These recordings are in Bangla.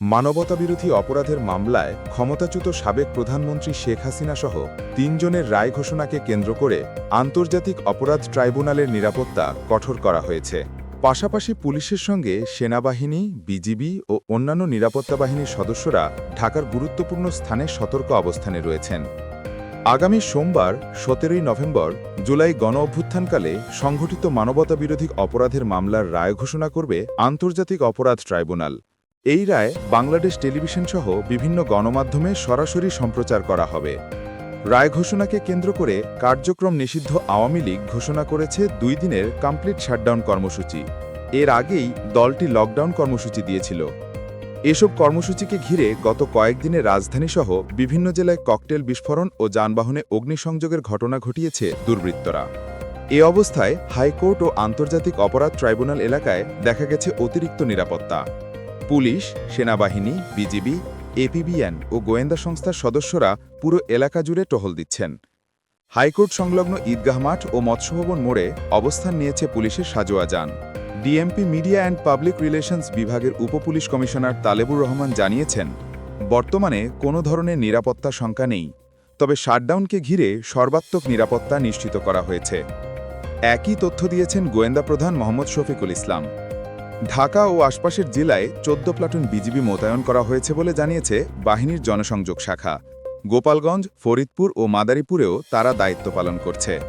মানবতাবিরোধী অপরাধের মামলায় ক্ষমতাচ্যুত সাবেক প্রধানমন্ত্রী শেখ হাসিনা সহ তিনজনের রায় ঘোষণাকে কেন্দ্র করে আন্তর্জাতিক অপরাধ ট্রাইব্যুনালের নিরাপত্তা কঠোর করা হয়েছে। পাশাপাশি পুলিশের সঙ্গে সেনাবাহিনী, বিজিবি ও অন্যান্য নিরাপত্তা বাহিনীর সদস্যরা ঢাকার গুরুত্বপূর্ণ স্থানে সতর্ক অবস্থানে রয়েছেন। আগামী সোমবার, সতেরোই নভেম্বর, জুলাই গণ অভ্যুত্থানকালে সংঘটিত মানবতাবিরোধী অপরাধের মামলার রায় ঘোষণা করবে আন্তর্জাতিক অপরাধ ট্রাইব্যুনাল। এই রায় বাংলাদেশ টেলিভিশন সহ বিভিন্ন গণমাধ্যমে সরাসরি সম্প্রচার করা হবে। রায় ঘোষণাকে কেন্দ্র করে কার্যক্রম নিষিদ্ধ আওয়ামী লীগ ঘোষণা করেছে দুই দিনের কমপ্লিট শাটডাউন কর্মসূচি। এর আগেই দলটি লকডাউন কর্মসূচি দিয়েছিল। এসব কর্মসূচিকে ঘিরে গত কয়েকদিনে রাজধানীসহ বিভিন্ন জেলায় ককটেল বিস্ফোরণ ও যানবাহনে অগ্নিসংযোগের ঘটনা ঘটিয়েছে দুর্বৃত্তরা। এ অবস্থায় হাইকোর্ট ও আন্তর্জাতিক অপরাধ ট্রাইব্যুনাল এলাকায় দেখা গেছে অতিরিক্ত নিরাপত্তা। পুলিশ, সেনাবাহিনী, বিজিবি, এপিবিএন ও গোয়েন্দা সংস্থার সদস্যরা পুরো এলাকা জুড়ে টহল দিচ্ছেন। হাইকোর্ট সংলগ্ন ঈদগাহ মাঠ ও মৎস্যভবন মোড়ে অবস্থান নিয়েছে পুলিশের সাজোয়া যান। DMP media and public relations বিভাগের উপপুলিশ কমিশনার তালেবুর রহমান জানিয়েছেন, বর্তমানে কোনো ধরনের নিরাপত্তা শঙ্কা নেই, তবে শাটডাউনকে ঘিরে সর্বাত্মক নিরাপত্তা নিশ্চিত করা হয়েছে। একই তথ্য দিয়েছেন গোয়েন্দা প্রধান মোহাম্মদ শফিকুল ইসলাম। ঢাকা ও আশপাশের জেলায় চোদ্দ প্লাটুন বিজিবি মোতায়েন করা হয়েছে বলে জানিয়েছে বাহিনীর জনসংযোগ শাখা। গোপালগঞ্জ, ফরিদপুর ও মাদারীপুরেও তারা দায়িত্ব পালন করছে।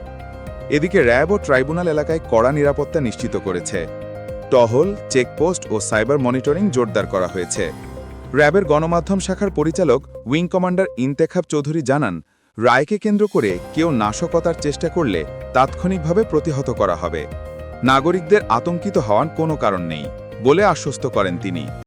এদিকে র্যাব ও ট্রাইব্যুনাল এলাকায় কড়া নিরাপত্তা নিশ্চিত করেছে। টহল, চেকপোস্ট ও সাইবার মনিটরিং জোরদার করা হয়েছে। র্যাবের গণমাধ্যম শাখার পরিচালক উইং কমান্ডার ইন্তেখাব চৌধুরী জানান, রায়কে কেন্দ্র করে কেউ নাশকতার চেষ্টা করলে তাৎক্ষণিকভাবে প্রতিহত করা হবে। নাগরিকদের আতঙ্কিত হওয়ার কোনো কারণ নেই বলে আশ্বস্ত করেন তিনি।